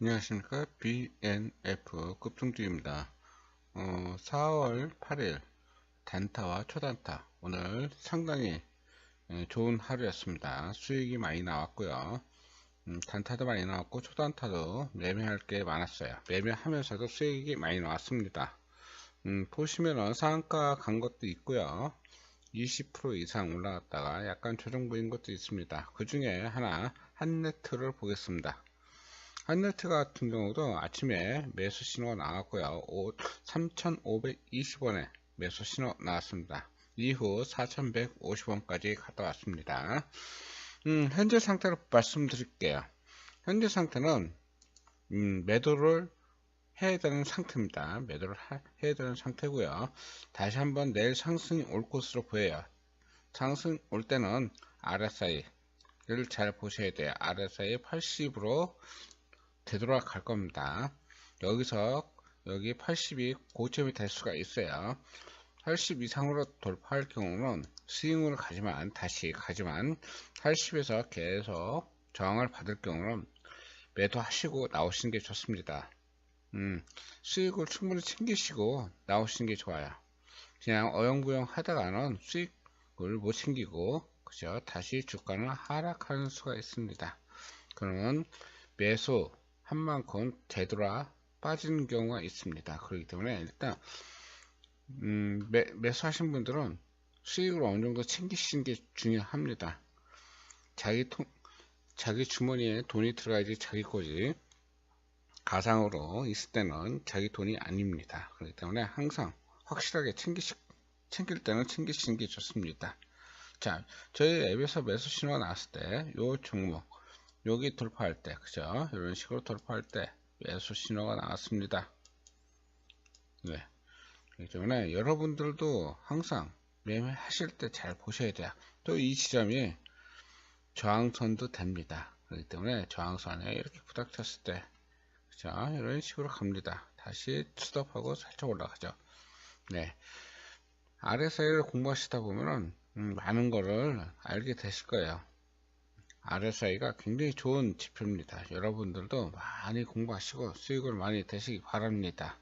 안녕하십니까. BNF 급등주입니다. 어, 4월 8일 단타와 초단타 오늘 상당히 예, 좋은 하루였습니다. 수익이 많이 나왔고요. 음, 단타도 많이 나왔고 초단타도 매매할 게 많았어요. 매매하면서도 수익이 많이 나왔습니다. 음, 보시면은 상한가 간 것도 있고요. 20% 이상 올라갔다가 약간 조정 보인 것도 있습니다. 그 중에 하나 한네트를 보겠습니다 한네트 같은 경우도 아침에 매수 신호가 나왔고요 3520원에 매수 신호 나왔습니다 이후 4150원까지 갔다 왔습니다 음, 현재 상태로 말씀드릴게요 현재 상태는 음, 매도를 해야 되는 상태입니다. 매도를 하, 해야 되는 상태고요. 다시 한번 내일 상승이 올 것으로 보여요. 상승 올 때는 RSI를 잘 보셔야 돼요. RSI 80으로 되돌아갈 겁니다. 여기서 여기 80이 고점이 될 수가 있어요. 80 이상으로 돌파할 경우는 스윙으로 가지만 다시 가지만 80에서 계속 저항을 받을 경우는 매도하시고 나오시는 게 좋습니다. 음, 수익을 충분히 챙기시고 나오시는 게 좋아요. 그냥 어영부영 하다가는 수익을 못 챙기고 그죠? 다시 주가는 하락하는 수가 있습니다. 그러면 매수 한 만큼 되돌아 빠지는 경우가 있습니다. 그렇기 때문에 일단 음, 매, 매수하신 분들은 수익을 어느 정도 챙기시는 게 중요합니다. 자기 통, 자기 주머니에 돈이 들어가야지 자기 거지. 가상으로 있을 때는 자기 돈이 아닙니다. 그렇기 때문에 항상 확실하게 챙기시, 챙길 때는 챙기시는 게 좋습니다. 자, 저희 앱에서 매수 신호가 나왔을 때, 요 종목, 여기 돌파할 때, 그죠? 이런 식으로 돌파할 때 매수 신호가 나왔습니다. 네. 그렇기 때문에 여러분들도 항상 매매하실 때 잘 보셔야 돼요. 또 이 지점이 저항선도 됩니다. 그렇기 때문에 저항선에 이렇게 부닥쳤을 때 자, 이런 식으로 갑니다. 다시 스톱하고 살짝 올라가죠. 네. RSI를 공부하시다 보면은 음, 많은 거를 알게 되실 거예요. RSI가 굉장히 좋은 지표입니다. 여러분들도 많이 공부하시고 수익을 많이 되시기 바랍니다.